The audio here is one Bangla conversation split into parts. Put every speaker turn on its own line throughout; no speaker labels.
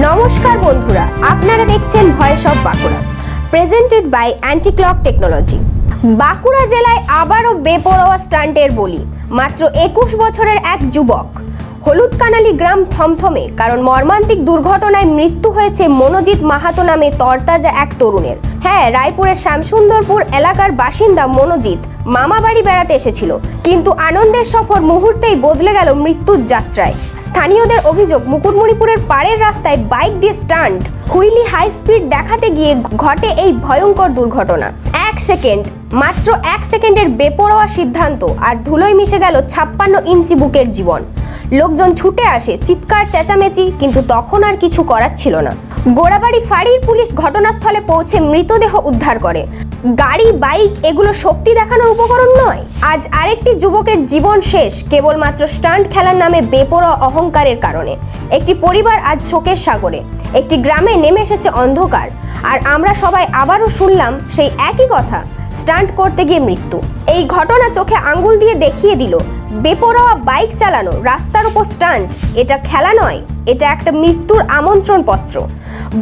নমস্কার বন্ধুরা, আপনারা দেখছেন voice of Bankura presented by anticlock technology Bankura জেলায় আবারও বেপরোয়া স্টান্টের বলি, মাত্র একুশ বছরের এক যুবক। হলুদ কানালি গ্রাম থমথমে, কারণ মর্মান্তিক দুর্ঘটনায় মৃত্যু হয়েছে মনোজিৎ মাহাতো নামে তরতাজা এক তরুণের। হ্যাঁ রায়পুরের শ্যামসুন্দরপুর এলাকার বাসিন্দা মনোজিৎ মামা বাড়ি বেড়াতে এসেছিল, কিন্তু আনন্দের সফর মুহূর্তেই বদলে গেল মৃত্যুর যাত্রায়। স্থানীয়দের অভিযোগ, মুকুটমণিপুরের পাড়ের রাস্তায় বাইক দিয়ে স্টান্ট, হুইলি হাই স্পিড দেখাতে গিয়ে ঘটে এই ভয়ঙ্কর দুর্ঘটনা। এক সেকেন্ড, মাত্র এক সেকেন্ডের বেপরোয়া সিদ্ধান্ত, আর ধুলোয় মিশে গেল ছাপ্পান্ন ইঞ্চি বুকের জীবন। লোকজন ছুটে আসে, চিৎকার, চেঁচামেচি, কিন্তু তখন আর কিছু করার ছিল না। গোড়াবাড়ি ফাঁড়ির পুলিশ ঘটনাস্থলে পৌঁছে মৃতদেহ উদ্ধার করে। গাড়ি, বাইক, এগুলো শক্তি দেখানোর উপকরণ নয়। আজ আরেকটি যুবকের জীবন শেষ, কেবলমাত্র স্টান্ট খেলার নামে বেপরোয়া অহংকারের কারণে। একটি পরিবার আজ শোকের সাগরে। একটি গ্রামে নেমে এসেছে অন্ধকার। আর আমরা সবাই আবারও শুনলাম সেই একই কথা, স্টান্ট করতে গিয়ে মৃত্যু। এই ঘটনা চোখে আঙ্গুল দিয়ে দেখিয়ে দিল বেপরোয়া বাইক চালানো রাস্তার উপর স্টান্ট, এটা খেলা নয়, এটা একটা মৃত্যুর আমন্ত্রণ পত্র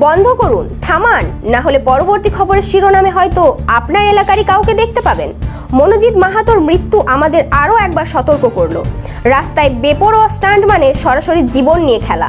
বন্ধ করুন, থামান না হলে পরবর্তী খবরের শিরোনামে হয়তো আপনার এলাকারই কাউকে দেখতে পাবেন। মনোজিৎ মাহাতোর মৃত্যু আমাদের আরও একবার সতর্ক করল। রাস্তায় বেপরোয়া স্টান্ট মানে সরাসরি জীবন নিয়ে খেলা।